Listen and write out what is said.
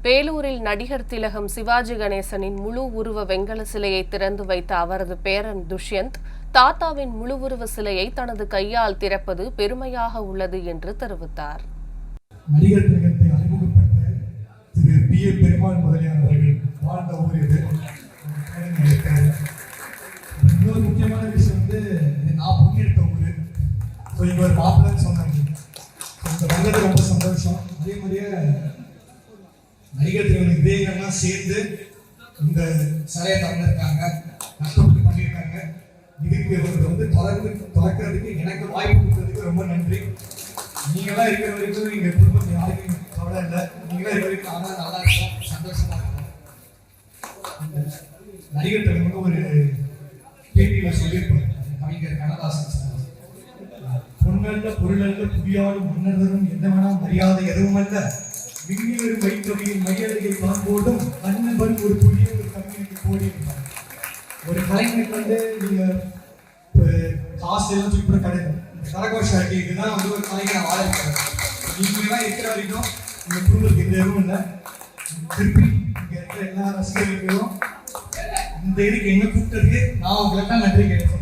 வேலூரில் நடிகர் திலகம் சிவாஜி கணேசனின் முழு உருவ வெங்கல சிலையை திறந்து வைத்த அவரது பேரன் துஷ்யந்த் தாத்தாவின் முழு உருவ சிலையை தனது கையால் திறப்பது பெருமையாக உள்ளது என்று தெரிவித்தார். நடிகர் திலகத்தை அறிமுகப்படுத்த திரு பி. ஏ. பெருமாள் முதலியார் அவர்கள் வாழ்ந்த ஊர் இது இன்னொரு முக்கியமான விஷயம் வந்து இது நான் பொங்கெடுத்த ஊர். ஸோ இங்க மாப்பிள்ளைன்னு சொன்னாங்க. இந்த வந்தது ரொம்ப சந்தோஷம். அதே மாதிரியே நடிகர் இதயங்கள்லாம் சேர்ந்து இந்த சிலையை திறந்திருக்காங்க நஷ்டப்பட்டு பண்ணியிருக்காங்க. இதுக்கு இவர்கள் வந்து தொடர்ந்து தொடக்கிறதுக்கு எனக்கு வாய்ப்பு கொடுத்ததுக்கு ரொம்ப நன்றி. நீங்களாம் இருக்கிற வரைக்கும் எங்கள் குடும்பம் யாருக்கும் கவலை இல்லை. நீங்களாம் இருக்கிற வரைக்கும் ஆனால் நல்லா இருக்கும் சந்தோஷமா இருக்கும் நடிகர் தலைவங்க ஒரு பேட்டியில சொல்லியிருப்பாங்க கவிஞர் கண்ணதாசன் சார் பொன்னல்ல பொருளல்ல புவியாடும் மன்னர்களும் என்ன வேணாம் மரியாதை எதுவும் அல்ல விண்ணிலும் வைத்தொகையின் மையழகை பார்ப்போடும் அண்ணன் ஒரு புதிய ஒரு கம்பெனிக்கு போடியிருந்தார் ஒரு கலைஞனுக்கு வந்து நீங்க காசு எல்லாம் தூக்கி கூட கிடையாது. இந்த கரகோஷ அடி இதுதான் வந்து ஒரு கலைஞர் வாழ வைக்கிறது நீங்க இருக்கிற வரைக்கும் உங்க குடும்பத்துக்கு எந்த எதுவும் இல்லை. திருப்பி இங்க இருக்கிற எல்லா ரசிகர்களுக்கும் இந்த இதுக்கு என்ன கூப்பிட்டதுக்கு நான் உங்களுக்கு தான் நன்றி கேட்டேன்